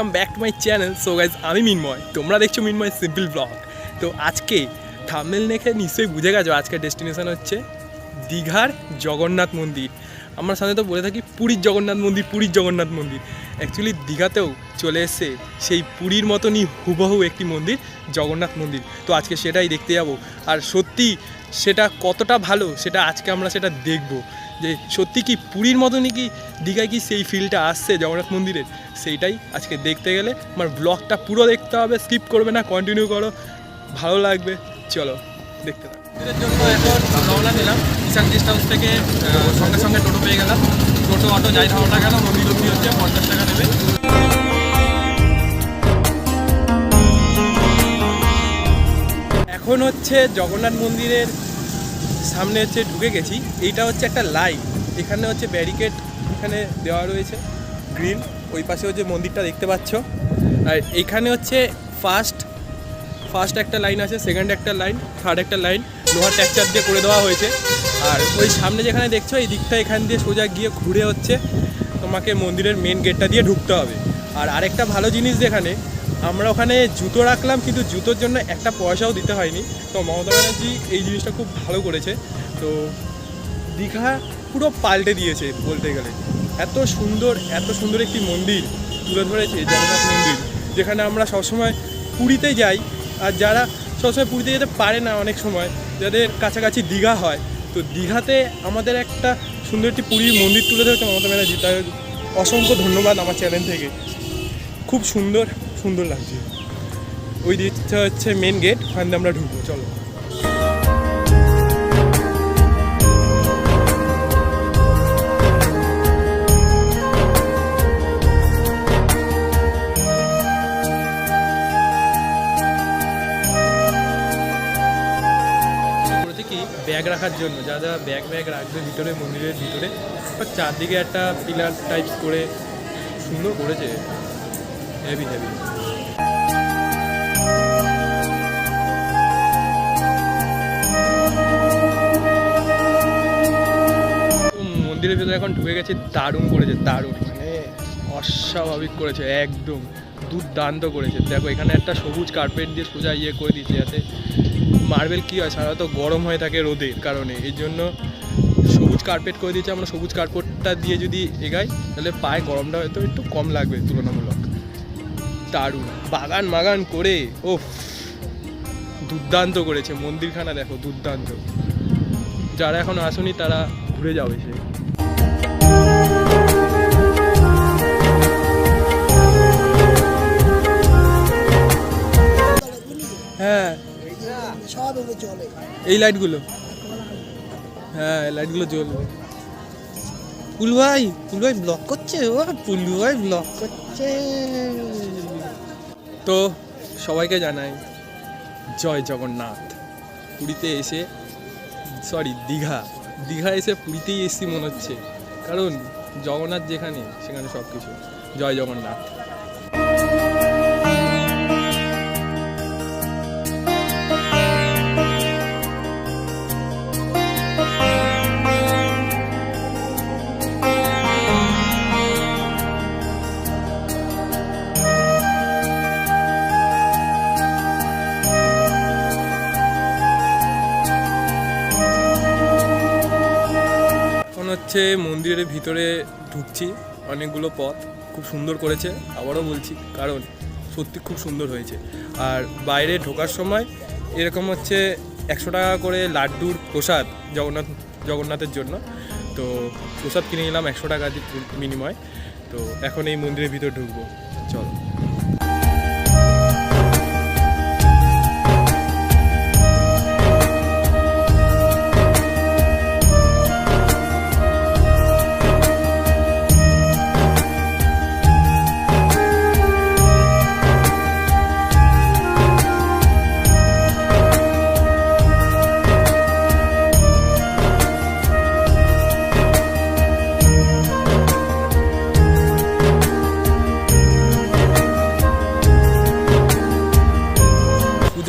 Welcome back to my channel so guys আমি মিনময়। তোমরা দেখছ মিনময় সিম্পল ব্লগ তো আজকে থামেল নেখে নিশ্চয়ই বুঝে গেছো আজকে ডেস্টিনেশন হচ্ছে দীঘার জগন্নাথ মন্দির। আমরা সাথে তো বলে থাকি পুরীর জগন্নাথ মন্দির, পুরীর জগন্নাথ মন্দির। অ্যাকচুয়ালি দীঘাতেও চলে এসছে সেই পুরীর মতনই হুবহু একটি মন্দির, জগন্নাথ মন্দির। তো আজকে সেটাই দেখতে যাব। আর সত্যি সেটা কতটা ভালো, সেটা আজকে আমরা সেটা দেখব। যে সত্যি কি পুরীর মতনই কি দীঘায় কি সেই ফিলটা আসছে জগন্নাথ মন্দিরের? সেইটাই আজকে দেখতে গেলে। আমার ব্লগটা পুরো দেখতে হবে স্কিপ করবে না কন্টিনিউ করো। ভালো লাগবে, চলো, দেখতে এর জন্য এখন দিলাম ঈশান গেস্ট হাউস থেকে সঙ্গে সঙ্গে টোটো পেয়ে গেলাম। টোটো, অটো, যাই ধারণা গেল মন্দির অব্দি হচ্ছে, পঞ্চাশ টাকা নেবে এখন হচ্ছে জগন্নাথ মন্দিরের সামনে হচ্ছে ঢুকে গেছি। এইটা হচ্ছে একটা লাইন এখানে হচ্ছে ব্যারিকেড এখানে দেওয়া রয়েছে গ্রিন ওই পাশে হচ্ছে মন্দিরটা দেখতে পাচ্ছ। আর এখানে হচ্ছে ফার্স্ট ফার্স্ট একটা লাইন আছে সেকেন্ড একটা লাইন থার্ড একটা লাইন লোহার ট্যাকচার দিয়ে করে দেওয়া হয়েছে। আর ওই সামনে যেখানে দেখছ, এই দিকটা এখান দিয়ে সোজা গিয়ে ঘুরে হচ্ছে তোমাকে মন্দিরের মেন গেটটা দিয়ে ঢুকতে হবে। আর আরেকটা ভালো জিনিস যেখানে, আমরা ওখানে জুতো রাখলাম, কিন্তু জুতোর জন্য একটা পয়সাও দিতে হয়নি। তো মমতা ব্যানার্জি এই জিনিসটা খুব ভালো করেছে। তো দীঘা পুরো পাল্টে দিয়েছে বলতে গেলে। এত সুন্দর এত সুন্দর একটি মন্দির তুলে ধরেছে জগন্নাথ মন্দির, যেখানে আমরা সবসময় পুরীতে যাই। আর যারা সবসময় পুরীতে যেতে পারে না অনেক সময় যাদের কাছাকাছি দীঘা হয়। তো দীঘাতে আমাদের একটা সুন্দর একটি পুরীর মন্দির তুলে ধরেছে মমতা ব্যানার্জি। তাই অসংখ্য ধন্যবাদ আমার চ্যানেল থেকে। খুব সুন্দর সুন্দর লাগছে। ওই দিকটা হচ্ছে মেন গেট ওখান আমরা ঢুকবো, চলো। ব্যাগ রাখার জন্য, যা যা ব্যাগ ব্যাগ রাখবে ভিতরে, মন্দিরের ভিতরে বা চারদিকে একটা পিলার টাইপ করে সুন্দর করেছে। হেভি হেভি মন্দিরের ভিতরে এখন ঢুকে গেছে, দারুণ করেছে, দারুণ। মানে অস্বাভাবিক করেছে, একদম দুর্দান্ত করেছে। দেখো, এখানে একটা সবুজ কার্পেট দিয়ে সোজা ইয়ে করে দিয়েছে, যাতে মার্বেল কী হয়? সাধারণত গরম হয়ে থাকে রোদের কারণে। এই জন্য সবুজ কার্পেট করে দিয়েছে আমরা, সবুজ কার্পেটটা দিয়ে যদি এগাই, তাহলে পায়ে গরমটা হয়তো একটু কম লাগবে তুলনামূলক। দারুণ। বাগান মাগান করে ও দুর্দান্ত করেছে। মন্দিরখানা দেখো, দুর্দান্ত। যারা এখন আসুনি, তারা ঘুরে যাবে সে এগুলো চলে। এই লাইটগুলো? হ্যাঁ এই লাইটগুলো জ্বলবে পুলু ভাই পুলু ভাই ব্লক করছে ও পুলু ভাই ব্লক করছে। তো সবাইকে জানাই, জয় জগন্নাথ। পুরীতে এসে সরি দীঘা। দীঘা এসে পুরীতেই এসছি মনে হচ্ছে। কারণ জগন্নাথ যেখানে, সেখানে সব কিছু জয় জগন্নাথ। হচ্ছে মন্দিরের ভিতরে ঢুকছি অনেকগুলো পথ, খুব সুন্দর করেছে, আবারও বলছি, কারণ সত্যি খুব সুন্দর হয়েছে। আর বাইরে ঢোকার সময় এরকম হচ্ছে একশো টাকা করে লাড্ডুর প্রসাদ জগন্নাথ, জগন্নাথের জন্য। তো প্রসাদ কিনে নিলাম একশো টাকা বিনিময়। তো এখন এই মন্দিরের ভিতর ঢুকবো। চলো।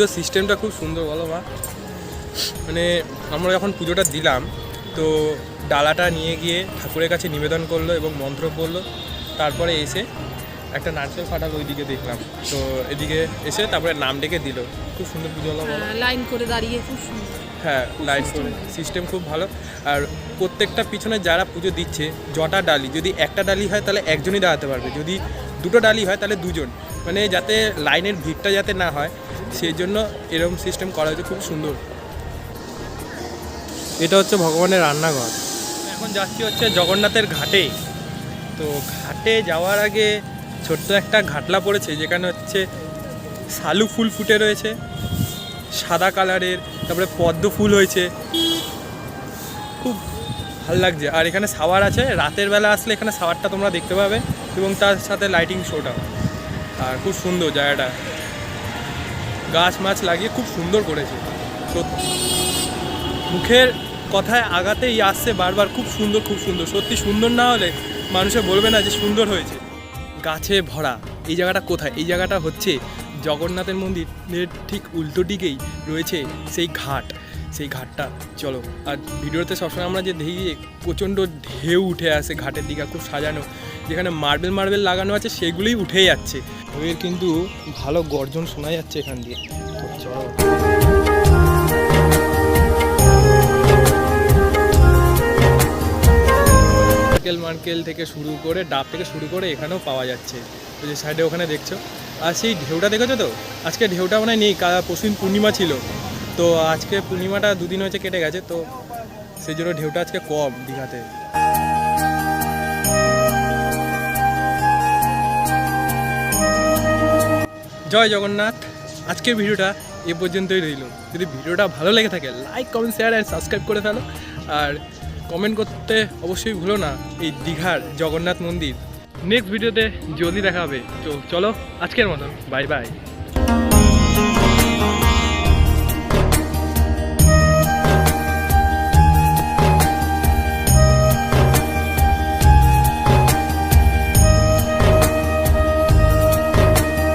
পুজোর সিস্টেমটা খুব সুন্দর, বলো মা। মানে আমরা যখন পুজোটা দিলাম, তো ডালাটা নিয়ে গিয়ে ঠাকুরের কাছে নিবেদন করল এবং মন্ত্র পড়ল। তারপরে এসে একটা নারকেল ফাটাল ওইদিকে দেখলাম। তো এদিকে এসে তারপরে নাম ডেকে দিল। খুব সুন্দর পুজো লাইন করে দাঁড়িয়ে খুব সুন্দর। হ্যাঁ লাইট সিস্টেম খুব ভালো। আর প্রত্যেকটা পিছনে যারা পুজো দিচ্ছে, জটা ডালি, যদি একটা ডালি হয় তাহলে একজনই দাঁড়াতে পারবে। যদি দুটো ডালি হয় তাহলে দুজন। মানে যাতে লাইনের ভিড়টা যাতে না হয়, সেই জন্য এরকম সিস্টেম করা হয়েছে, খুব সুন্দর। এটা হচ্ছে ভগবানের রান্নাঘর। এখন যাচ্ছি হচ্ছে জগন্নাথের ঘাটে। তো ঘাটে যাওয়ার আগে ছোট্ট একটা ঘাটলা পড়েছে, যেখানে হচ্ছে শালু ফুল ফুটে রয়েছে। সাদা কালারের, তারপরে পদ্ম ফুল হয়েছে। খুব ভালো লাগছে। আর এখানে সাওয়ার আছে। রাতের বেলা আসলে এখানে সাওয়ারটা তোমরা দেখতে পাবে এবং তার সাথে লাইটিং শোটা আর খুব সুন্দর জায়গাটা। গাছ মাছ লাগিয়ে খুব সুন্দর করেছে। সত্যি। মুখের কথায় আগাতেই আসছে বারবার। খুব সুন্দর খুব সুন্দর। সত্যি সুন্দর না হলে মানুষে বলবে না যে সুন্দর হয়েছে। গাছে ভরা। এই জায়গাটা কোথায়? এই জায়গাটা হচ্ছে জগন্নাথের মন্দিরের ঠিক উল্টো দিকেই রয়েছে সেই ঘাট। সেই ঘাটটা, চলো। আর ভিডিওতে সবসময় আমরা যে দেখি প্রচণ্ড ঢেউ উঠে আসে ঘাটের দিকে, খুব সাজানো। যেখানে মার্বেল মার্বেল লাগানো আছে, সেগুলোই উঠে যাচ্ছে। ঢেউয়ের কিন্তু ভালো গর্জন শোনা যাচ্ছে এখান দিয়ে। চলো। মার্কেল থেকে শুরু করে, ডাব থেকে শুরু করে এখানেও পাওয়া যাচ্ছে। ওই যে সাইডে ওখানে দেখছ? আর সেই ঢেউটা দেখেছ তো? আজকে ঢেউটা মনে নেই পরশুদিন পূর্ণিমা ছিল। তো আজকে পূর্ণিমাটা দুদিন হয়েছে কেটে গেছে, তো সেই জন্য ঢেউটা আজকে কম দীঘাতে। জয় জগন্নাথ, আজকের ভিডিওটা এ পর্যন্তই রইল। যদি ভিডিওটা ভালো লেগে থাকে like comment share and subscribe করে ফেলো। আর কমেন্ট করতে অবশ্যই ভুলো না, এই দীঘার জগন্নাথ মন্দির। নেক্সট ভিডিওতে জলদি দেখা হবে। তো চলো আজকের মতন বাই বাই